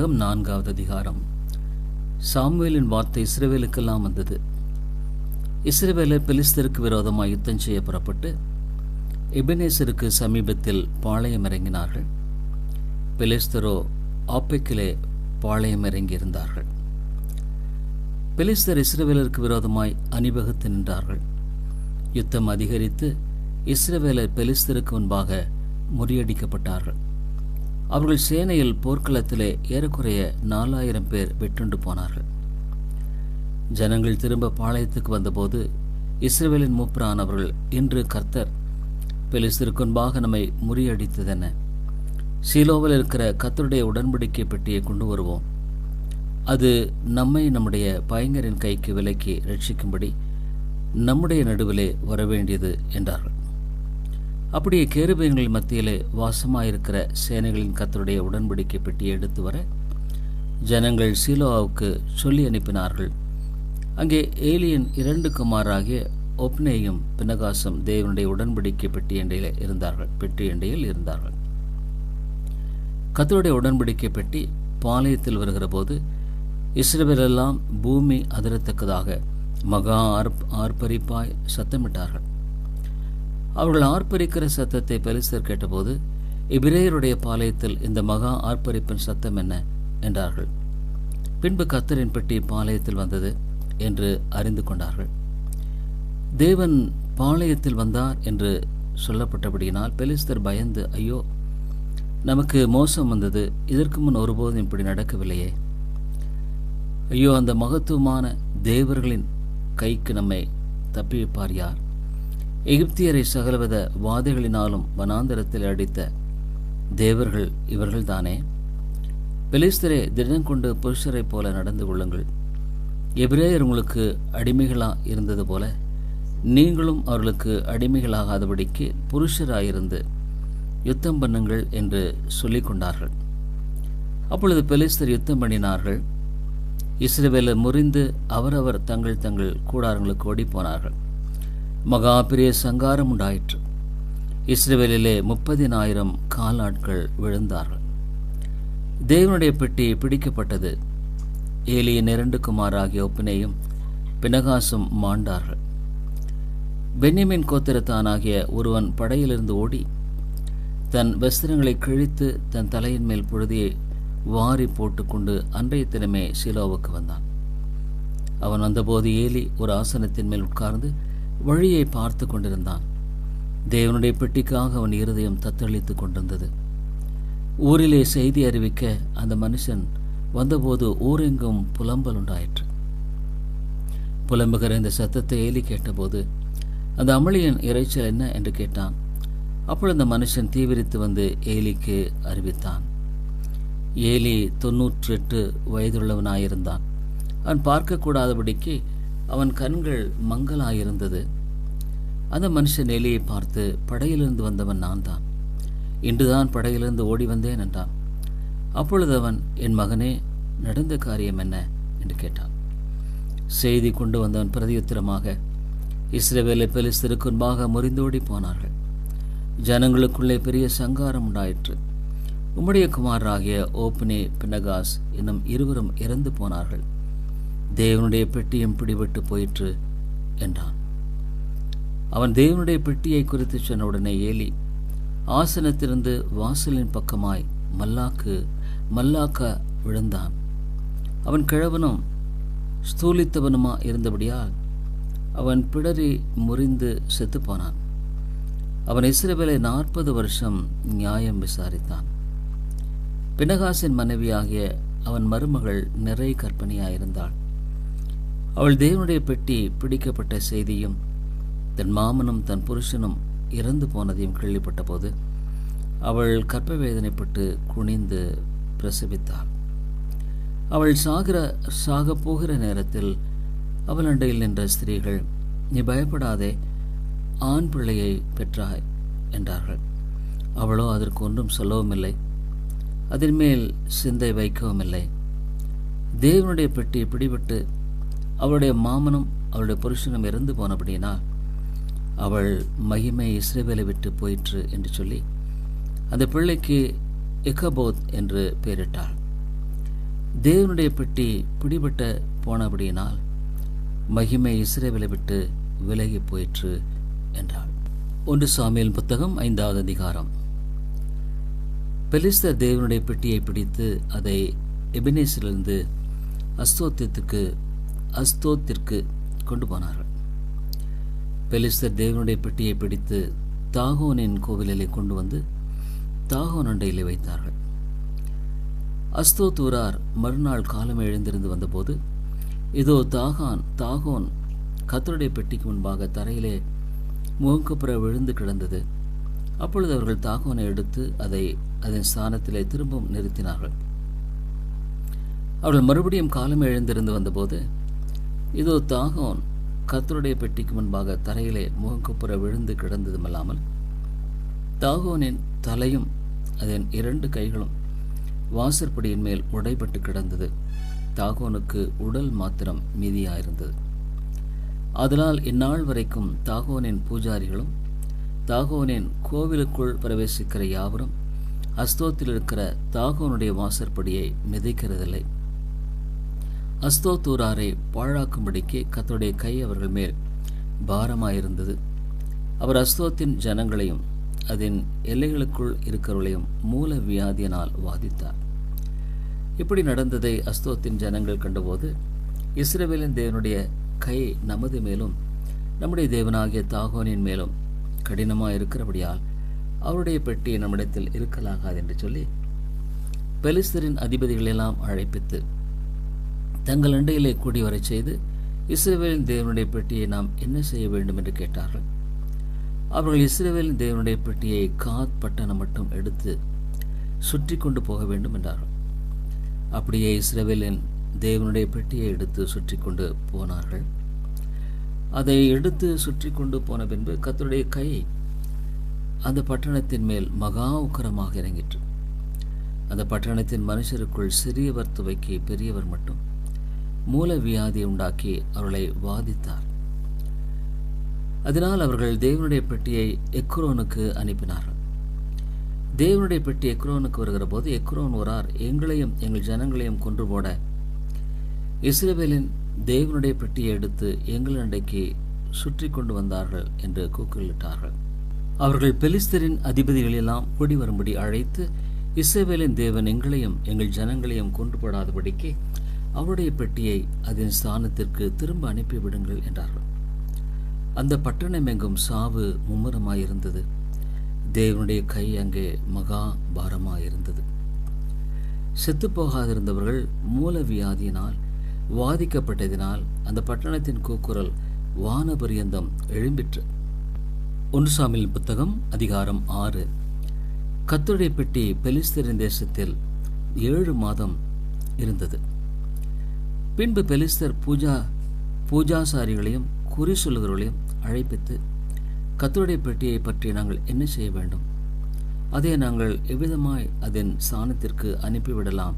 புத்தகம் நான்காவது அதிகாரம். சாமுவேலின் வார்த்தை இஸ்ரேவேலுக்கெல்லாம் வந்தது. இஸ்ரவேலர் பெலிஸ்தருக்கு விரோதமாக யுத்தம் செய்ய புறப்பட்டு எபினேசருக்கு சமீபத்தில் பாளையம் இறங்கினார்கள். பெலிஸ்தரோ ஆப்பெக்கிலே பாளையம் இறங்கியிருந்தார்கள். பெலிஸ்தர் இஸ்ரேவேலருக்கு விரோதமாய் அணிவகுத்து நின்றார்கள். யுத்தம் அதிகரித்து இஸ்ரேவேலர் பெலிஸ்தருக்கு முன்பாக முறியடிக்கப்பட்டார்கள். அவர்கள் சேனையில் போர்க்களத்திலே ஏறக்குறைய நாலாயிரம் பேர் வெட்டுண்டு போனார்கள். ஜனங்கள் திரும்ப பாளையத்துக்கு வந்தபோது இஸ்ரேலின் மூப்பரானவர்கள் இன்று கர்த்தர் பெலிசிற்குன்பாக நம்மை முறியடித்ததென சீலோவில் இருக்கிற கத்தருடைய உடன்படிக்கை பெட்டியை கொண்டு வருவோம். அது நம்மை நம்முடைய பயங்கரின் கைக்கு விலக்கி ரட்சிக்கும்படி நம்முடைய நடுவிலே வரவேண்டியது என்றார்கள். அப்படியே கேருபீன்கள் மத்தியிலே வாசமாயிருக்கிற சேனைகளின் கத்தருடைய உடன்படிக்கை பெட்டியை எடுத்து வர ஜனங்கள் சீலோவாவுக்கு சொல்லி அனுப்பினார்கள். அங்கே ஏலியன் இரண்டு குமாராகிய ஒப்னேயும் பினகாசும் தேவனுடைய உடன்படிக்கை பெட்டி எண்டையில் இருந்தார்கள். பெட்டி எண்டையில் இருந்தார்கள். கத்தருடைய உடன்படிக்கை பெட்டி பாளையத்தில் வருகிற போது இஸ்ரவேலெல்லாம் பூமி அதிரத்தக்கதாக மகா ஆர்ப் ஆர்ப்பரிப்பாய் சத்தமிட்டார்கள். அவர்கள் ஆர்ப்பரிக்கிற சத்தத்தை பெலிஸ்தர் கேட்டபோது இபிரேயருடைய பாளையத்தில் இந்த மகா ஆர்ப்பரிப்பின் சத்தம் என்ன? என்றார்கள். பின்பு கத்தரின் பெட்டி பாளையத்தில் வந்தது என்று அறிந்து கொண்டார்கள். தேவன் பாளையத்தில் வந்தார் என்று சொல்லப்பட்டபடியினால் பெலிஸ்தர் பயந்து ஐயோ நமக்கு மோசம் வந்தது. இதற்கு முன் ஒருபோதும் இப்படி நடக்கவில்லையே. ஐயோ அந்த மகத்துவமான தேவர்களின் கைக்கு நம்மை தப்பி வைப்பார் யார்? எகிப்தியரை சகலவித வாதைகளினாலும் வனாந்தரத்தில் அடித்த தேவர்கள் இவர்கள்தானே? பெலிஸ்தரே தினம் கொண்டு புருஷரைப் போல நடந்து கொள்ளுங்கள். எபிரேயர் உங்களுக்கு அடிமைகளாக இருந்தது போல நீங்களும் அவர்களுக்கு அடிமைகளாகாதபடிக்கு புருஷராயிருந்து யுத்தம் பண்ணுங்கள் என்று சொல்லிக் கொண்டார்கள். அப்பொழுது பெலிஸ்தர் யுத்தம் பண்ணினார்கள். இஸ்ரவேலர் முறிந்து அவரவர் தங்கள் தங்கள் கூடாரங்களுக்கு ஓடிப்போனார்கள் மகாபிரிய சங்காரம் உண்டாயிற்று இஸ்ரேலிலே முப்பதினாயிரம் காலாட்கள் விழுந்தார்கள். தேவனுடைய பெட்டி பிடிக்கப்பட்டது. ஏலியின் இரண்டு குமாராகிய ஒப்பினையும் பினகாசும் மாண்டார்கள். பென்யமின் கோத்திரத்தானாகிய ஒருவன் படையிலிருந்து ஓடி தன் வஸ்திரங்களை கிழித்து தன் தலையின் மேல் புழுதியை வாரி போட்டுக்கொண்டு அன்றைய தினமே சிலோவுக்கு வந்தான். அவன் வந்தபோது ஏலி ஒரு ஆசனத்தின் மேல் உட்கார்ந்து வழியை பார்த்து கொண்டிருந்தான். தேவனுடைய பெட்டிக்காக அவன் இருதயம் தத்தளித்து கொண்டிருந்தது. ஊரிலே செய்தி அறிவிக்க அந்த மனுஷன் வந்தபோது ஊரெங்கும் புலம்பல் உண்டாயிற்று. புலம்புகிற இந்த சத்தத்தை ஏலி கேட்டபோது அந்த அமளியின் இறைச்சல் என்ன? என்று கேட்டான். அப்பொழுது அந்த மனுஷன் தீவிரித்து வந்து ஏலிக்கு அறிவித்தான். ஏலி தொன்னூற்றி எட்டு வயதுள்ளவனாயிருந்தான். அவன் பார்க்கக்கூடாதபடிக்கு அவன் கண்கள் மங்கலாயிருந்தது அந்த மனுஷன் எலியை பார்த்து படையிலிருந்து வந்தவன் நான் தான் இன்றுதான் படையிலிருந்து ஓடி வந்தேன் என்றான். அப்பொழுது அவன் என் மகனே நடந்த காரியம் என்ன? என்று கேட்டான். செய்தி கொண்டு வந்தவன் பிரதியுத்திரமாக இஸ்ரேவேலை பெலிஸ்தருக்கு முன்பாக முறிந்தோடி போனார்கள். ஜனங்களுக்குள்ளே பெரிய சங்காரம் உண்டாயிற்று. உம்முடைய குமாராகிய ஓப்னே பினகாஸ் என்னும் இருவரும் இறந்து போனார்கள். தேவனுடைய பெட்டியும் பிடிபட்டு போயிற்று என்றான். அவன் தேவனுடைய பெட்டியை குறித்து சொன்ன உடனே ஏலி ஆசனத்திலிருந்து வாசலின் பக்கமாய் மல்லாக்கு மல்லாக்க விழுந்தான். அவன் கிழவனும் ஸ்தூலித்தவனுமா இருந்தபடியால் அவன் பிடரி முறிந்து செத்துப்போனான். அவன் இஸ்ரவேலை நாற்பது வருஷம் நியாயம் விசாரித்தான். பினகாசின் மனைவியாகிய அவன் மருமகள் நிறை கற்பனையாயிருந்தாள் அவள் தேவனுடைய பெட்டி பிடிக்கப்பட்ட செய்தியும் தன் மாமனும் தன் புருஷனும் இறந்து போனதையும் கேள்விப்பட்ட போது அவள் கற்ப வேதனைப்பட்டு குனிந்து பிரசவித்தாள். அவள் சாகிற சாக போகிற நேரத்தில் அவள் அண்டையில் நின்ற ஸ்திரீகள் நீ பயப்படாதே ஆண் பிள்ளையை பெற்றாய் என்றார்கள். அவளோ அதற்கு ஒன்றும் சொல்லவும் இல்லை அதன் மேல் சிந்தை வைக்கவும் இல்லை தேவனுடைய பெட்டி பிடிபட்டு அவளுடைய மாமனும் அவளுடைய புருஷனும் இறந்து போனபடியினால் அவள் மகிமை இஸ்ரேவேலை விட்டு போயிற்று என்று சொல்லி அந்த பிள்ளைக்கு எக்கபோத் என்று பெயரிட்டாள். தேவனுடைய பெட்டி பிடிபட்ட போனபடியினால் மகிமை இஸ்ரேவேலை விட்டு விலகி போயிற்று என்றாள். ஒன்று சாமியல் புத்தகம் ஐந்தாவது அதிகாரம். பெலிஸ்தர் தேவனுடைய பெட்டியை பிடித்து அதை எபினேசிலிருந்து அஸ்தோத்தியத்துக்கு அஸ்தோத்திற்கு கொண்டு போனார்கள் பெலிஸ்தர் தேவனுடைய பெட்டியை பிடித்து தாகோனின் கோவிலிலே கொண்டு வந்து தாகோன் அண்டையிலே வைத்தார்கள். அஸ்தோத்தூரார் மறுநாள் காலம் எழுந்திருந்து வந்தபோது இதோ தாகான் தாகோன் கத்தருடைய பெட்டிக்கு முன்பாக தரையிலே முகங்குப்புற விழுந்து கிடந்தது. அப்பொழுது அவர்கள் தாகோனை எடுத்து அதை அதன் ஸ்தானத்திலே திரும்பவும் நிறுத்தினார்கள். அவர்கள் மறுபடியும் காலம் எழுந்திருந்து வந்தபோது இதோ தாகோன் கத்தருடைய பெட்டிக்கு முன்பாக தரையிலே முகக்குப்புற விழுந்து கிடந்ததுமல்லாமல் தாகோனின் தலையும் அதன் இரண்டு கைகளும் வாசற்படியின் மேல் உடைபட்டு கிடந்தது. தாகோனுக்கு உடல் மாத்திரம் மீதியாயிருந்தது. அதனால் இந்நாள் வரைக்கும் தாகோனின் பூஜாரிகளும் தாகோனின் கோவிலுக்குள் பிரவேசிக்கிற யாவரும் அஸ்தோத்தில் இருக்கிற தாகோனுடைய வாசற்படியை மிதிக்கிறதில்லை. அஸ்தோத்தூராரை பாழாக்கும்படிக்கு கத்தருடைய கை அவர்கள் மேல் பாரமாயிருந்தது. அவர் அஸ்தோத்தின் ஜனங்களையும் அதன் எல்லைகளுக்குள் இருக்கிறவர்களையும் மூல வியாதியினால் வாதித்தார். இப்படி நடந்ததை அஸ்தோத்தின் ஜனங்கள் கண்டபோது இஸ்ரேவேலின் தேவனுடைய கை நமது மேலும் நம்முடைய தேவனாகிய தாகோனின் மேலும் கடினமாக இருக்கிறபடியால் அவருடைய பெட்டி நம்மிடத்தில் இருக்கலாகாது என்று சொல்லி பெலிஸ்தரின் அதிபதிகளெல்லாம் அழைப்பித்து தங்கள் அண்டையிலே கூடி வரச் செய்து இஸ்ரேவேலின் தேவனுடைய பெட்டியை நாம் என்ன செய்ய வேண்டும் என்று கேட்டார்கள். அவர்கள் இஸ்ரேவேலின் தேவனுடைய பெட்டியை காத் பட்டணம் மட்டும் எடுத்து சுற்றி கொண்டு போக வேண்டும் என்றார்கள். அப்படியே இஸ்ரேவேலின் தேவனுடைய பெட்டியை எடுத்து சுற்றி கொண்டு போனார்கள். அதை எடுத்து சுற்றி கொண்டு போன பின்பு கத்தருடைய கை அந்த பட்டணத்தின் மேல் மகா உக்கரமாக இறங்கிற்று. அந்த பட்டணத்தின் மனுஷருக்குள் சிறியவர் துவைக்கி பெரியவர் மட்டும் மூல வியாதி உண்டாக்கி அவர்களை வாதித்தார். அதனால் அவர்கள் தேவனுடைய பெட்டியை எக்ரோனுக்கு அனுப்பினார்கள் தேவனுடைய பெட்டி எக்ரோனுக்கு வருகிற போது எக்ரோன் ஒரார் எங்களையும் எங்கள் ஜனங்களையும் கொன்று போட. இஸ்ரேவேலின் தேவனுடைய பெட்டியை எடுத்து எங்கள் அண்டைக்கு சுற்றி கொண்டு வந்தார்கள் என்று கூக்குளிட்டார்கள் அவர்கள் பெலிஸ்தரின் அதிபதிகளெல்லாம் கூடி வரும்படி அழைத்து இஸ்ரேவேலின் தேவன் எங்களையும் எங்கள் ஜனங்களையும் கொண்டு போடாதபடிக்கு அவருடைய பெட்டியை அதன் ஸ்தானத்திற்கு திரும்ப அனுப்பிவிடுங்கள் என்றார்கள். அந்த பட்டணம் எங்கும் சாவு மும்முரமாயிருந்தது. தேவனுடைய கை அங்கே மகா பாரமாயிருந்தது. செத்துப்போகாதிருந்தவர்கள் மூல வியாதியினால் வாதிக்கப்பட்டதினால் அந்த பட்டணத்தின் கூக்குரல் வானபரியந்தம் எழும்பிற்று. ஒன்று சாமியின் புத்தகம் அதிகாரம் ஆறு. கத்துடைய பெட்டி பெலிஸ்தரின் தேசத்தில் ஏழு மாதம் இருந்தது. பின்பு பெலிஸ்தர் பூஜா பூஜாசாரிகளையும் குறி சொல்லுகிறவர்களையும் அழைப்பித்து கத்தருடைய பெட்டியை பற்றி நாங்கள் என்ன செய்ய வேண்டும்? அதை நாங்கள் எவ்விதமாய் அதன் சாணத்திற்கு அனுப்பிவிடலாம்?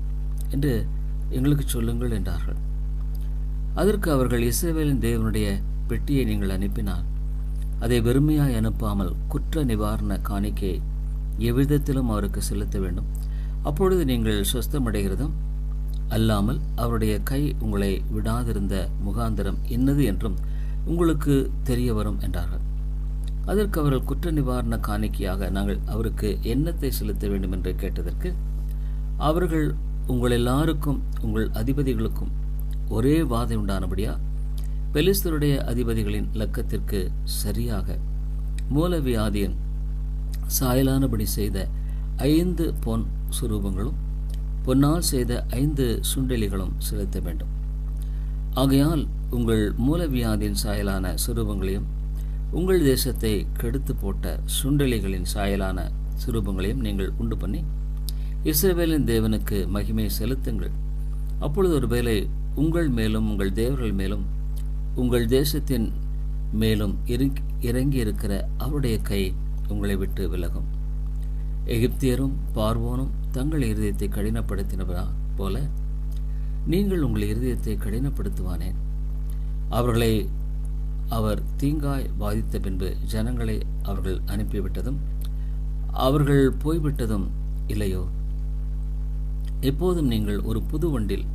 என்று எங்களுக்கு சொல்லுங்கள் என்றார்கள். அதற்கு அவர்கள் இஸ்ரேவேலின் தேவனுடைய பெட்டியை நீங்கள் அனுப்பினால் அதை வெறுமையாய் அனுப்பாமல் குற்ற நிவாரண காணிக்கை எவ்விதத்திலும் அவருக்கு செலுத்த வேண்டும். அப்பொழுது நீங்கள் சொஸ்தமடைகிறதும் அல்லாமல் அவருடைய கை உங்களை விடாதிருந்த முகாந்திரம் என்னது என்றும் உங்களுக்கு தெரிய வரும் என்றார்கள். அதற்கு அவர்கள் குற்ற நிவாரண காணிக்கையாக நாங்கள் அவருக்கு எண்ணத்தை செலுத்த வேண்டும் என்று கேட்டதற்கு அவர்கள் உங்கள் எல்லாருக்கும் உங்கள் அதிபதிகளுக்கும் ஒரே வாதை உண்டானபடியா பெலிஸ்தருடைய அதிபதிகளின் லக்கத்திற்கு சரியாக மூலவியாதியின் சாயலானபடி செய்த ஐந்து பொன் சுரூபங்களும் பொன்னால் செய்த ஐந்து சுண்டெலிகளும் செலுத்த வேண்டும். ஆகையால் உங்கள் மூலவியாதியின் சாயலான சுரூபங்களையும் உங்கள் தேசத்தை கெடுத்து போட்ட சுண்டெலிகளின் சாயலான சுரூபங்களையும் நீங்கள் உண்டு பண்ணி இஸ்ரேவேலின் தேவனுக்கு மகிமை செலுத்துங்கள். அப்பொழுது ஒரு வேலை உங்கள் மேலும் உங்கள் தேவர்கள் மேலும் உங்கள் தேசத்தின் மேலும் இறங்கி இருக்கிற அவருடைய கை உங்களை விட்டு விலகும். எகிப்தியரும் பார்வோனும் தங்கள் இருதயத்தை கடினப்படுத்தினவரா போல நீங்கள் உங்கள் இருதயத்தை கடினப்படுத்துவானேன் அவர்களை அவர் தீங்காய் பாதித்த பின்பு ஜனங்களை அவர்கள் அனுப்பிவிட்டதும் அவர்கள் போய்விட்டதும் இல்லையோ? எப்போதும் நீங்கள் ஒரு புது வண்டில்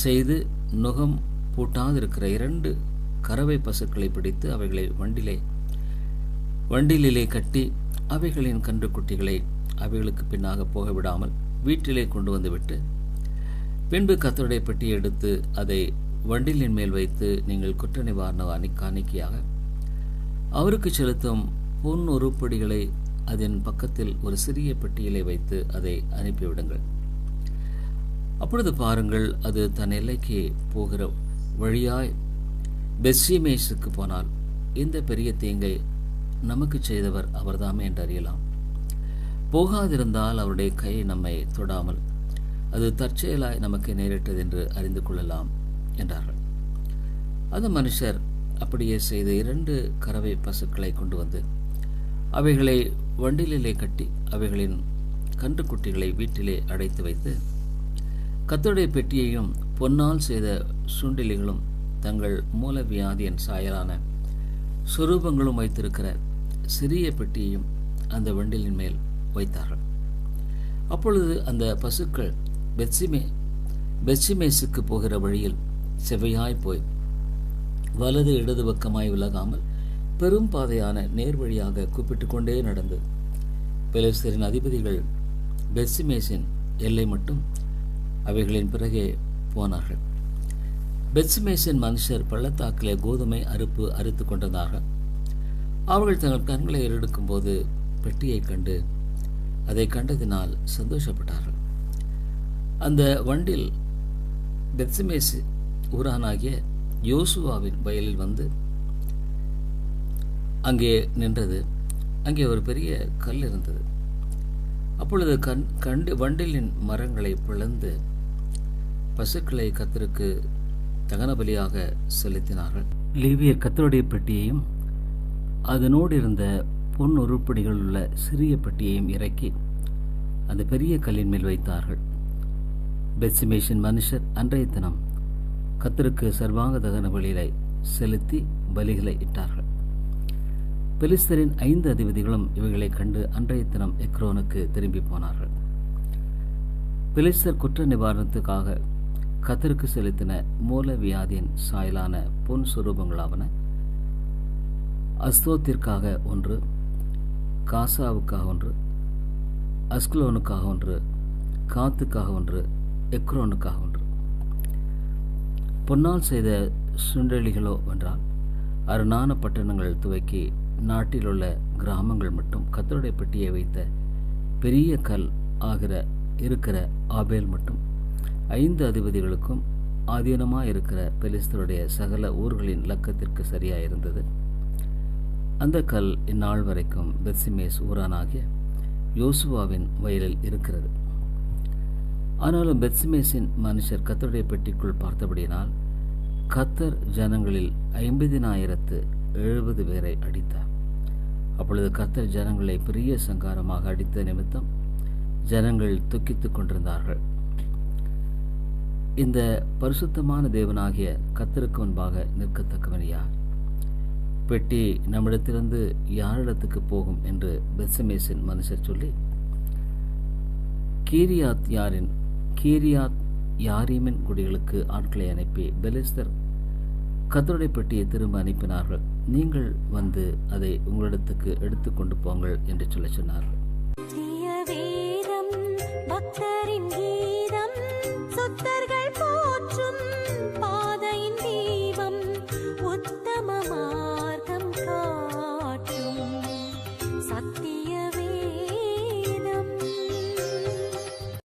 செய்து நுகம் பூட்டாதிருக்கிற இரண்டு கறவை பசுக்களை பிடித்து அவைகளை வண்டிலே வண்டிலிலே கட்டி அவைகளின் கன்றுக்குட்டிகளை அவைகளுக்கு பின்னாக போக விடாமல் வீட்டிலே கொண்டு வந்துவிட்டு பின்பு கத்தருடைய பெட்டியை எடுத்து அதை வண்டிலின் மேல் வைத்து நீங்கள் குற்ற நிவாரண அணி காணிக்கையாக அவருக்கு செலுத்தும் பொன் உருப்படிகளை அதன் பக்கத்தில் ஒரு சிறிய பெட்டியிலே வைத்து அதை அனுப்பிவிடுங்கள். அப்பொழுது பாருங்கள் அது தன் எல்லைக்கு போகிற வழியாய் பெஸ்ஸிமேஸுக்கு போனால் இந்த பெரிய தீங்கை நமக்கு செய்தவர் அவர்தாமே என்று அறியலாம். போகாதிருந்தால் அவருடைய கை நம்மை தொடாமல் அது தற்செயலாய் நமக்கு நேரிட்டது என்று அறிந்து கொள்ளலாம் என்றார்கள். அந்த மனுஷர் அப்படியே செய்த இரண்டு கறவை பசுக்களை கொண்டு வந்து அவைகளை வண்டிலே கட்டி அவைகளின் கன்றுக்குட்டிகளை வீட்டிலே அடைத்து வைத்து கத்தருடைய பெட்டியையும் பொன்னால் செய்த சுண்டிலிகளும் தங்கள் மூல வியாதியின் சாயலான சுரூபங்களும் வைத்திருக்கிற சிறிய பெட்டியையும் அந்த வண்டிலின் மேல் வைத்தார்கள். அப்பொழுது அந்த பசுக்கள் பெட்சிமே பெட்சிமேஸுக்கு போகிற வழியில் செவ்வையாய் போய் வலது இடது பக்கமாய் விலகாமல் பெரும் பாதையான நேர் வழியாக கூப்பிட்டு கொண்டே நடந்து பெலஸ்தரின் அதிபதிகள் பெட்சிமேஸின் எல்லை மட்டும் அவைகளின் பிறகே போனார்கள். பெட்சிமேஸின் மனுஷர் பள்ளத்தாக்கிலே கோதுமை அறுப்பு அறுத்து கொண்டதாக அவர்கள் தங்கள் கண்களை ஏறெடுக்கும் போது பெட்டியை கண்டு அதை கண்டதினால் சந்தோஷப்பட்டார்கள். அந்த வண்டில் பெத்சிமேஸ் ஊரானாகிய யோசுவாவின் வயலில் வந்து அங்கே நின்றது. அங்கே ஒரு பெரிய கல் இருந்தது. அப்பொழுது கண் கண்டு வண்டிலின் மரங்களை பிளந்து பசுக்களை கத்தருக்கு தகன பலியாக செலுத்தினார்கள். லேவியர் கத்தருடைய பெட்டியையும் அதனோடு இருந்த பொன் உருப்படிகள் உள்ள சிறிய பெட்டியையும் இறக்கி அந்த பெரிய கல்லின் மேல் வைத்தார்கள். பெட்சிமேஷன் மனுஷர் அன்றைய தினம் கத்தருக்கு சர்வாங்க தகன பலிகளை செலுத்தி பலிகளை இட்டார்கள். பெலிஸ்தரின் ஐந்து அதிபதிகளும் இவைகளை கண்டு அன்றைய தினம் எக்ரோனுக்கு திரும்பி போனார்கள். பெலிஸ்தர் குற்ற நிவாரணத்துக்காக கத்தருக்கு செலுத்தின மூல வியாதியின் சாயலான பொன் சுரூபங்களாவன அஸ்தோத்திற்காக ஒன்று காசாவுக்காக ஒன்று அஸ்குலோனுக்காக ஒன்று காத்துக்காக ஒன்று எக்ரோனுக்காக ஒன்று. பொன்னால் செய்த சுண்டலிகளோ வென்றால் அருணான பட்டணங்கள் துவக்கி நாட்டில் உள்ள கிராமங்கள் மட்டும் கத்தருடைய பெட்டியை வைத்த பெரிய கல் ஆகிற இருக்கிற ஆபேல் மட்டும் ஐந்து அதிபதிகளுக்கும் ஆதீனமாக இருக்கிற பெலிஸ்தருடைய சகல ஊர்களின் லக்கத்திற்கு சரியாக இருந்தது அந்த கல் இந்நாள் வரைக்கும் பெத்சிமேஸ் ஊரானாகிய யோசுவாவின் வயலில் இருக்கிறது. ஆனாலும் பெத்சிமேஸின் மனுஷர் கத்தருடைய பெட்டிக்குள் பார்த்தபடியினால் கத்தர் ஜனங்களில் ஐம்பதினாயிரத்து எழுபது பேரை அடித்தார். அப்பொழுது கத்தர் ஜனங்களை பெரிய சங்காரமாக அடித்த நிமித்தம் ஜனங்கள் துக்கித்துக் கொண்டிருந்தார்கள். இந்த பரிசுத்தமான தேவனாகிய கத்தருக்கு முன்பாக நிற்கத்தக்கவன் யார்? பெட்டி நம்மிடத்திலிருந்து யாரிடத்துக்கு போகும் என்று பெசமேசின் மனுஷர் சொல்லி கீரியாத் யாரின் கீரியாத் யாரீமின் குடிகளுக்கு ஆட்களை அனுப்பி பெலிஸ்தர் கத்தருடைய பெட்டியை திரும்ப அனுப்பினார்கள். நீங்கள் வந்து அதை உங்களிடத்துக்கு எடுத்துக்கொண்டு போங்கள் என்று சொல்ல சொன்னார்கள்.